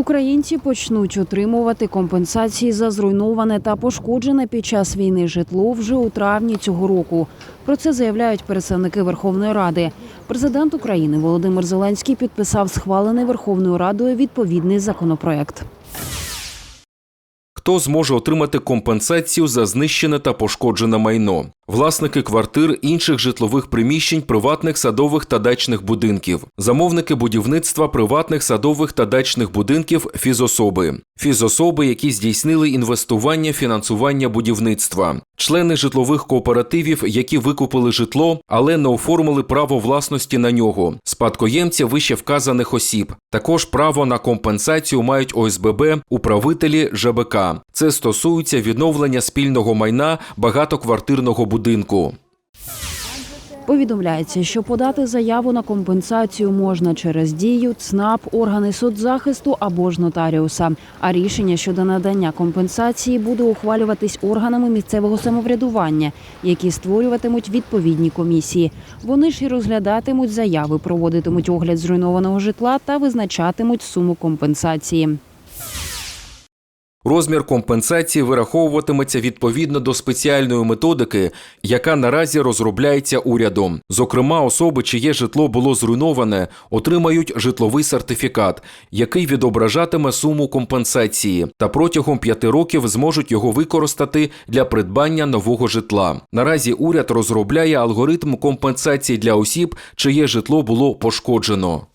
Українці почнуть отримувати компенсації за зруйноване та пошкоджене під час війни житло вже у травні цього року. Про це заявляють представники Верховної Ради. Президент України Володимир Зеленський підписав схвалений Верховною Радою відповідний законопроект. Хто зможе отримати компенсацію за знищене та пошкоджене майно? Власники квартир, інших житлових приміщень, приватних садових та дачних будинків, замовники будівництва приватних садових та дачних будинків, фізособи, фізособи, які здійснили інвестування, фінансування будівництва, члени житлових кооперативів, які викупили житло, але не оформили право власності на нього, спадкоємці вище вказаних осіб. Також право на компенсацію мають ОСББ, управителі ЖБК. Це стосується відновлення спільного майна багатоквартирного будинку. Повідомляється, що подати заяву на компенсацію можна через дію, ЦНАП, органи соцзахисту або ж нотаріуса. А рішення щодо надання компенсації буде ухвалюватись органами місцевого самоврядування, які створюватимуть відповідні комісії. Вони ж і розглядатимуть заяви, проводитимуть огляд зруйнованого житла та визначатимуть суму компенсації. Розмір компенсації вираховуватиметься відповідно до спеціальної методики, яка наразі розробляється урядом. Зокрема, особи, чиє житло було зруйноване, отримають житловий сертифікат, який відображатиме суму компенсації, та протягом п'яти років зможуть його використати для придбання нового житла. Наразі уряд розробляє алгоритм компенсації для осіб, чиє житло було пошкоджено.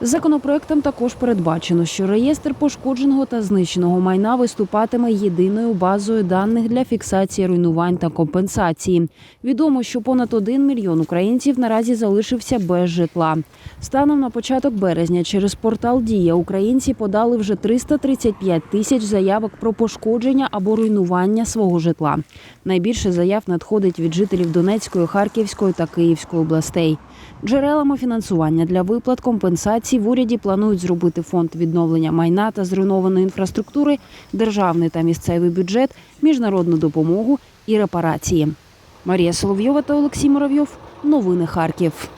Законопроектом також передбачено, що реєстр пошкодженого та знищеного майна виступатиме єдиною базою даних для фіксації руйнувань та компенсації. Відомо, що понад 1 мільйон українців наразі залишився без житла. Станом на початок березня через портал Дія українці подали вже 335 тисяч заявок про пошкодження або руйнування свого житла. Найбільше заяв надходить від жителів Донецької, Харківської та Київської областей. Джерелами фінансування для виплат компенсацій в уряді планують зробити фонд відновлення майна та зруйнованої інфраструктури, державний та місцевий бюджет, міжнародну допомогу і репарації. Марія Соловйова та Олексій Муравйов. Новини Харків.